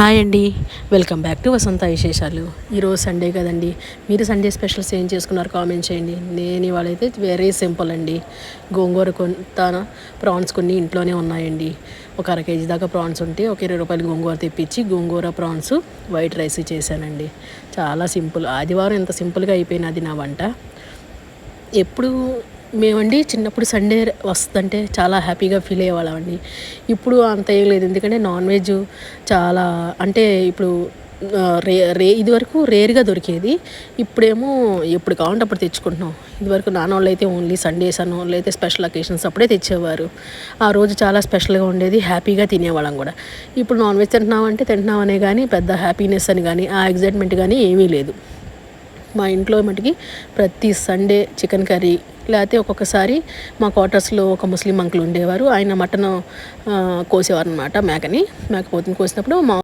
Hi అండి. Welcome back to వసంత విశేషాలు. ఈరోజు సండే కదండి. మీరు సండే స్పెషల్స్ ఏం చేసుకున్నారు కామెంట్ చేయండి. నేను ఇవాళైతే వెరీ సింపుల్ అండి. గోంగూర కొంత ప్రాన్స్ కొన్ని ఇంట్లోనే ఉన్నాయండి. ఒక అర కేజీ దాకా ప్రాన్స్ ఉంటే ఒక ఇరవై రూపాయలు గోంగూర తెప్పించి గోంగూర ప్రాన్స్ వైట్ రైస్ చేశానండి. చాలా సింపుల్. ఆదివారం ఇంత సింపుల్గా అయిపోయినది నా వంట. ఎప్పుడు మేమండి చిన్నప్పుడు సండే వస్తుందంటే చాలా హ్యాపీగా ఫీల్ అయ్యేవాళ్ళమండి. ఇప్పుడు అంత ఏం లేదు. ఎందుకంటే నాన్ వెజ్ చాలా అంటే ఇప్పుడు రే రే ఇదివరకు రేర్గా దొరికేది. ఇప్పుడేమో ఎప్పుడు కావాలంటే అప్పుడు తెచ్చుకుంటున్నాం. ఇదివరకు నాన్న వాళ్ళు అయితే ఓన్లీ సండేస్ అన్న వాళ్ళు అయితే స్పెషల్ అకేషన్స్ అప్పుడే తెచ్చేవారు. ఆ రోజు చాలా స్పెషల్గా ఉండేది హ్యాపీగా తినేవాళ్ళం కూడా. ఇప్పుడు నాన్ వెజ్ తింటున్నామంటే తింటున్నామనే కానీ పెద్ద హ్యాపీనెస్ అని కానీ ఆ ఎగ్జైట్మెంట్ కానీ ఏమీ లేదు. మా ఇంట్లో మటుకి ప్రతి సండే చికెన్ కర్రీ లేకపోతే ఒక్కొక్కసారి మా క్వార్టర్స్లో ఒక ముస్లిం అంకుల్ ఉండేవారు. ఆయన మటన్ కోసేవారు అనమాట మేకని. మేకపోతుని కోసినప్పుడు మా